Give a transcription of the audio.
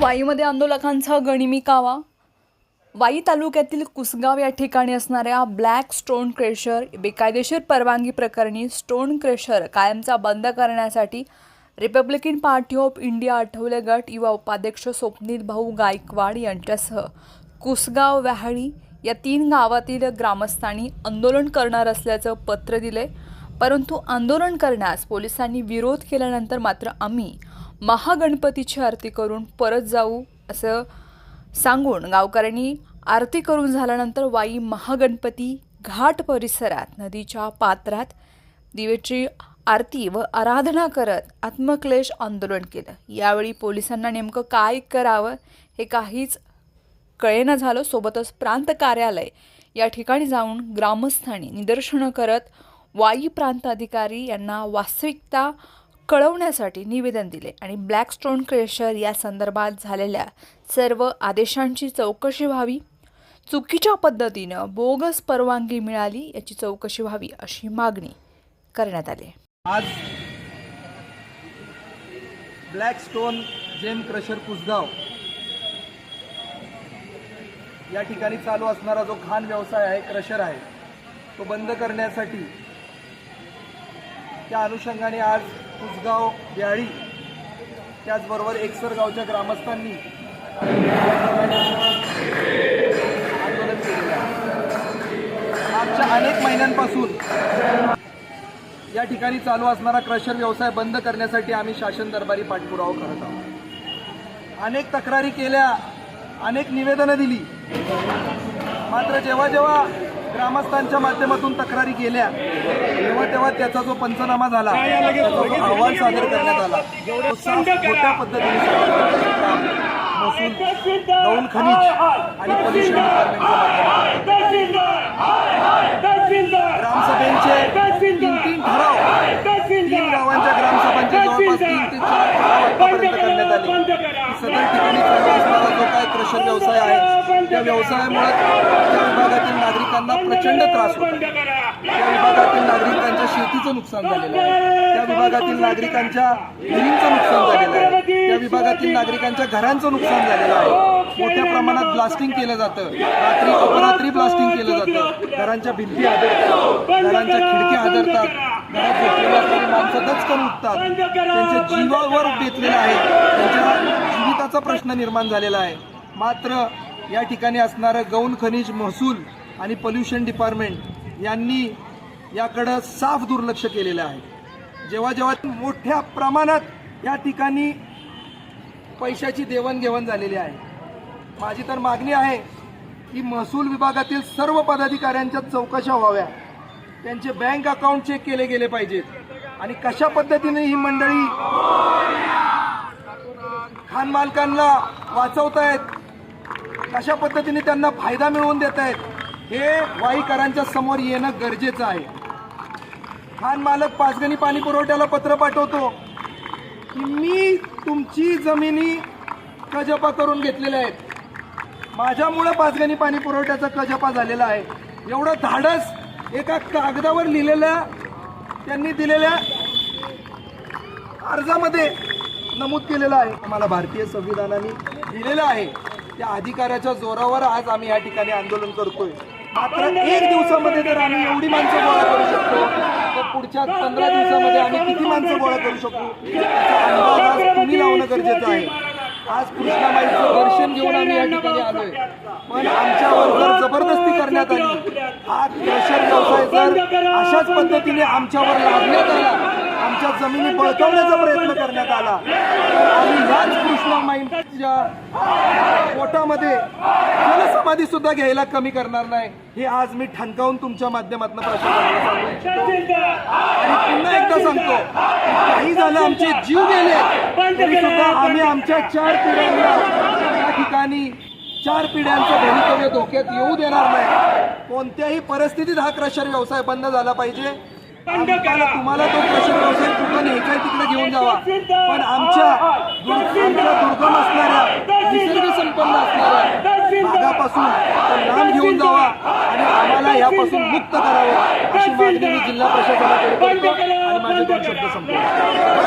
वाईमध्ये आंदोलकांचा गणिमी कावा. वाई तालुक्यातील कुसगाव या ठिकाणी असणाऱ्या ब्लॅक स्टोन क्रेशर बेकायदेशीर परवानगी प्रकरणी स्टोन क्रेशर कायमचा बंद करण्यासाठी republican party of India Athawale गट युवा उपाध्यक्ष स्वप्नील भाऊ गायकवाड यांच्यासह कुसगाव व्याहाळी या तीन गावातील ग्रामस्थांनी आंदोलन करणार असल्याचं पत्र दिले परंतु आंदोलन करण्यास पोलिसांनी विरोध केल्यानंतर मात्र आम्ही महागणपतीची आरती करून परत जाऊ असं सांगून गावकऱ्यांनी आरती करून झाल्यानंतर वाई महागणपती घाट परिसरात नदीच्या पात्रात दिवेची आरती व आराधना करत आत्मक्लेश आंदोलन केलं. यावेळी पोलिसांना नेमकं काय करावं हे काहीच कळेना झालं. सोबतच प्रांत कार्यालय या ठिकाणी जाऊन ग्रामस्थांनी निदर्शनं करत वाई प्रांत अधिकारी यांना वास्तविकता कळवण्यासाठी निवेदन दिले आणि ब्लॅकस्टोन क्रेशर या संदर्भात झालेल्या सर्व आदेशांची चौकशी व्हावी. चुकीच्या पद्धतीनं बोगस परवानगी मिळाली याची चौकशी व्हावी अशी मागणी करण्यात आली. आज black stone gem crusher Kusgaon या ठिकाणी चालू असणारा जो खाण व्यवसाय आहे क्रशर आहे तो बंद करण्यासाठी त्या अनुषंगाने आज कुसगाव ब्याळी त्याचबरोबर एकसर गावच्या ग्रामस्थांनी आंदोलन केलेलं आहे. मागच्या अनेक महिन्यांपासून या ठिकाणी चालू असणारा क्रशर व्यवसाय बंद करण्यासाठी आम्ही शासन दरबारी पाठपुरावा करत आहोत. अनेक तक्रारी केल्या अनेक निवेदनं दिली. मात्र जेव्हा जेव्हा ग्रामस्थांच्या माध्यमातून तक्रारी केल्या. तेव्हा तेव्हा त्याचा जो पंचनामा झाला त्याचा जो अहवाल सादर करण्यात आला. तो साफ खोट्या पद्धतीने महसूल गौण खनिज आणि पोल्युशन ग्रामसभेचे तीन तीन ठराव. तीन गावांच्या ग्रामसभांचे जवळपास तीन ते चार ठराव आतापर्यंत करण्यात आले. सदर ठिकाणी असणारा जो काय क्रशर व्यवसाय आहे त्या व्यवसायामुळे त्या विभागातील नागरिकांना प्रचंड त्रास होतो. त्या विभागातील नागरिकांच्या शेतीचं नुकसान झालेलं आहे. त्या विभागातील नागरिकांच्या विहिरींचं नुकसान झालेलं आहे. त्या विभागातील नागरिकांच्या घरांचं नुकसान झालेलं आहे. मोठ्या प्रमाणात ब्लास्टिंग केलं जातं. रात्री अपरात्री ब्लास्टिंग केलं जातं. घरांच्या भिंती हादरतात. घरांच्या खिडक्या हादरतात. घरात झोपलेली असणारी माणसं दचकन उठतात. त्यांच्या जीवावर बेतलेलं आहे. त्यांच्या जीविताचा प्रश्न निर्माण झालेला आहे. मात्र या ठिकाणी असणारं गौण खनिज महसूल आणि पोल्युशन डिपार्टमेंट यांनी याकडं साफ दुर्लक्ष केलेलं आहे. जेव्हा जेव्हा मोठ्या प्रमाणात या ठिकाणी पैशाची देवाणघेवाण झालेली आहे. माझी तर मागणी आहे की महसूल विभागातील सर्व पदाधिकाऱ्यांच्या चौकशा व्हाव्या. त्यांचे बँक अकाउंट चेक केले गेले पाहिजेत. आणि कशा पद्धतीने ही मंडळी खानमालकांना वाचवतायत कशा पद्धतीने त्यांना फायदा मिळवून देत आहेत. हे वाईकरांच्या समोर येणं गरजेचं आहे. खान मालक पाचगणी पाणी पुरवठ्याला पत्र पाठवतो की मी तुमची जमिनी कजपा करून घेतलेल्या आहेत. माझ्यामुळं पाचगणी पाणी पुरवठ्याचा कजपा झालेला आहे. एवढं धाडस एका कागदावर लिहिलेल्या त्यांनी दिलेल्या अर्जामध्ये नमूद केलेलं आहे. आम्हाला भारतीय संविधानाने दिलेलं आहे. त्या अधिकाऱ्याच्या जोरावर आज आम्ही या ठिकाणी आंदोलन करतोय. मात्र एक दिवसामध्ये जर आम्ही एवढी माणसं गोळा करू शकतो तर पुढच्या पंधरा दिवसामध्ये आम्ही किती माणसं गोळा करू शकू? याचा अंदाज आज तुम्ही लावणं गरजेचं आहे. आज कृष्णाबाईचं दर्शन घेऊन आम्ही या ठिकाणी आलोय. पण आमच्यावर जर जबरदस्ती करण्यात आली हा क्रशर व्यवसाय जर अशाच पद्धतीने आमच्यावर लादण्यात आला जमिनी बळकावण्याचा प्रयत्न करण्यात आला. आणि याच ह्याच कृष्णामाईंच्या पोटामध्ये जलसमाधी सुद्धा घ्यायला कमी करणार नाही. हे आज मी ठणकावून तुमच्या माध्यमातून प्रश्न पुन्हा एकदा सांगतो काही झालं आमचे जीव गेले. तरी सुद्धा आम्ही आमच्या चार पिढ्यांना या ठिकाणी चार पिढ्यांचं भवितव्य धोक्यात येऊ देणार नाही. कोणत्याही परिस्थितीत हा क्रशर व्यवसाय बंद झाला पाहिजे. तुम्हाला तो क्रशर व्यवसाय कुठं आहे तिकडे घेऊन जावा. पण आमच्या आमच्या दुर्गम असणाऱ्या निसर्ग संपन्न असणाऱ्या भागापासून लांब घेऊन जावा आणि आम्हाला यापासून मुक्त करावं अशी मागणी मी जिल्हा प्रशासनाकडे करतो आणि माझे दोन शब्द संपवतो.